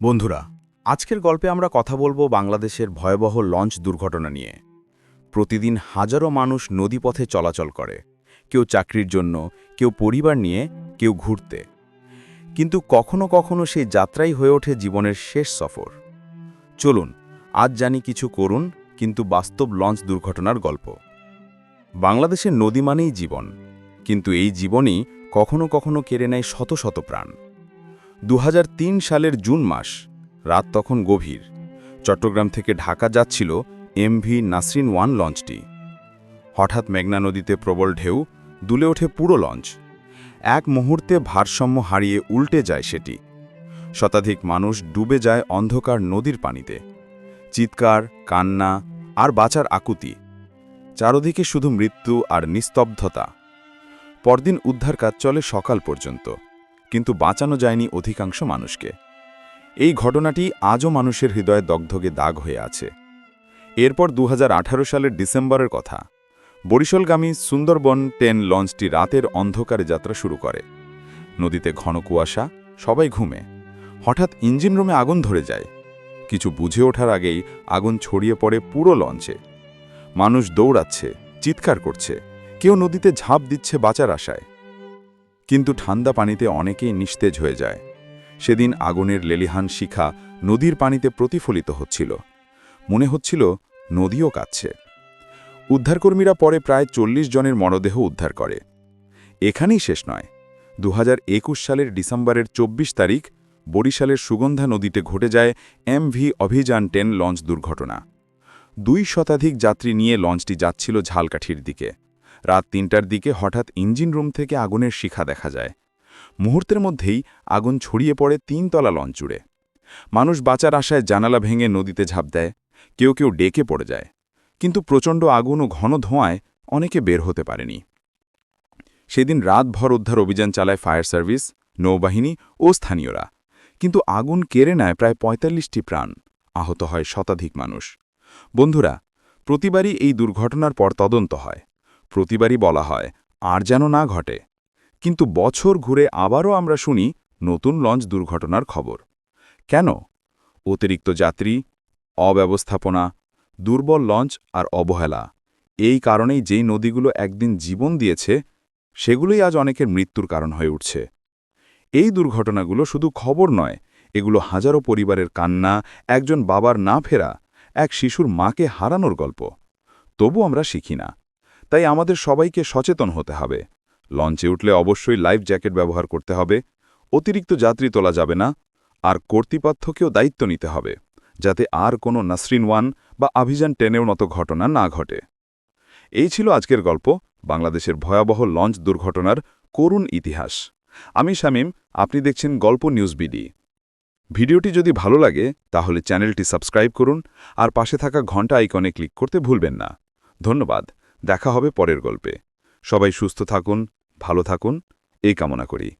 বন্ধুরা, আজকের গল্পে আমরা কথা বলব বাংলাদেশের ভয়াবহ লঞ্চ দুর্ঘটনা নিয়ে। প্রতিদিন হাজারো মানুষ নদীপথে চলাচল করে, কেউ চাকরির জন্য, কেউ পরিবার নিয়ে, কেউ ঘুরতে। কিন্তু কখনো কখনো সেই যাত্রাই হয়ে ওঠে জীবনের শেষ সফর। চলুন, আজ জানি কিছু করুন, কিন্তু বাস্তব লঞ্চ দুর্ঘটনার গল্প। বাংলাদেশের নদী মানেই জীবন, কিন্তু এই জীবনই কখনো কখনো কেড়ে নেয় শত শত প্রাণ। দু হাজার তিন সালের জুন মাস, রাত তখন গভীর। চট্টগ্রাম থেকে ঢাকা যাচ্ছিল এমভি নাসরিন ওয়ান লঞ্চটি। হঠাৎ মেঘনা নদীতে প্রবল ঢেউ, দুলে ওঠে পুরো লঞ্চ। এক মুহূর্তে ভারসাম্য হারিয়ে উল্টে যায় সেটি। শতাধিক মানুষ ডুবে যায় অন্ধকার নদীর পানিতে। চিৎকার, কান্না আর বাঁচার আকুতি। চারদিকে শুধু মৃত্যু আর নিস্তব্ধতা। পরদিন উদ্ধার কাজ চলে সকাল পর্যন্ত। কিন্তু বাঁচানো যায়নি অধিকাংশ মানুষকে। এই ঘটনাটি আজও মানুষের হৃদয়ে দগ্ধকে দাগ হয়ে আছে। এরপর দু হাজার আঠারো সালের ডিসেম্বরের কথা। বরিশালগামী সুন্দরবন টেন লঞ্চটি রাতের অন্ধকারে যাত্রা শুরু করে। নদীতে ঘন কুয়াশা, সবাই ঘুমে। হঠাৎ ইঞ্জিন রুমে আগুন ধরে যায়। কিছু বুঝে ওঠার আগেই আগুন ছড়িয়ে পড়ে পুরো লঞ্চে। মানুষ দৌড়াচ্ছে, চিৎকার করছে। কেউ নদীতে ঝাঁপ দিচ্ছে বাঁচার আশায়। কিন্তু ঠান্ডা পানিতে অনেকেই নিস্তেজ হয়ে যায়। সেদিন আগুনের লেলিহান শিখা নদীর পানিতে প্রতিফলিত হচ্ছিল। মনে হচ্ছিল নদীও কাচ্ছে উদ্ধারকর্মীরা পরে প্রায় চল্লিশ জনের মরদেহ উদ্ধার করে। এখানেই শেষ নয়। দু সালের ডিসেম্বরের ২৪ তারিখ বরিশালের সুগন্ধা নদীতে ঘটে যায় এমভি অভিযান টেন লঞ্চ দুর্ঘটনা। দুই শতাধিক যাত্রী নিয়ে লঞ্চটি যাচ্ছিল ঝালকাঠির দিকে। রাত তিনটার দিকে হঠাৎ ইঞ্জিন রুম থেকে আগুনের শিখা দেখা যায়। মুহূর্তের মধ্যেই আগুন ছড়িয়ে পড়ে তিনতলা লঞ্চুড়ে। মানুষ বাঁচার আশায় জানালা ভেঙে নদীতে ঝাঁপ দেয়, কেউ কেউ ডেকে পড়ে যায়। কিন্তু প্রচণ্ড আগুন ও ঘন ধোঁয়ায় অনেকে বের হতে পারেনি। সেদিন রাতভর উদ্ধার অভিযান চালায় ফায়ার সার্ভিস, নৌবাহিনী ও স্থানীয়রা। কিন্তু আগুন কেড়ে নেয় প্রায় পঁয়তাল্লিশটি প্রাণ। আহত হয় শতাধিক মানুষ। বন্ধুরা, প্রতিবারই এই দুর্ঘটনার পর তদন্ত হয়। প্রতিবারই বলা হয়, আর যেন না ঘটে। কিন্তু বছর ঘুরে আবারও আমরা শুনি নতুন লঞ্চ দুর্ঘটনার খবর। কেন? অতিরিক্ত যাত্রী, অব্যবস্থাপনা, দুর্বল লঞ্চ আর অবহেলা, এই কারণেই যেই নদীগুলো একদিন জীবন দিয়েছে, সেগুলোই আজ অনেকের মৃত্যুর কারণ হয়ে উঠছে। এই দুর্ঘটনাগুলো শুধু খবর নয়, এগুলো হাজারো পরিবারের কান্না, একজন বাবার না ফেরা, এক শিশুর মাকে হারানোর গল্প। তবু আমরা শিখি না। তাই আমাদের সবাইকে সচেতন হতে হবে। লঞ্চে উঠলে অবশ্যই লাইফ জ্যাকেট ব্যবহার করতে হবে, অতিরিক্ত যাত্রী তোলা যাবে না, আর কর্তৃপক্ষকেও দায়িত্ব নিতে হবে, যাতে আর কোনো নাসরিন ওয়ান বা অভিযান টেনের মতো ঘটনা না ঘটে। এই ছিল আজকের গল্প, বাংলাদেশের ভয়াবহ লঞ্চ দুর্ঘটনার করুণ ইতিহাস। আমি শামীম, আপনি দেখছেন গল্প নিউজ বিডি। ভিডিওটি যদি ভালো লাগে, তাহলে চ্যানেলটি সাবস্ক্রাইব করুন, আর পাশে থাকা ঘণ্টা আইকনে ক্লিক করতে ভুলবেন না। ধন্যবাদ। দেখা হবে পরের গল্পে। সবাই সুস্থ থাকুন ভালো থাকুন এই কামনা করি।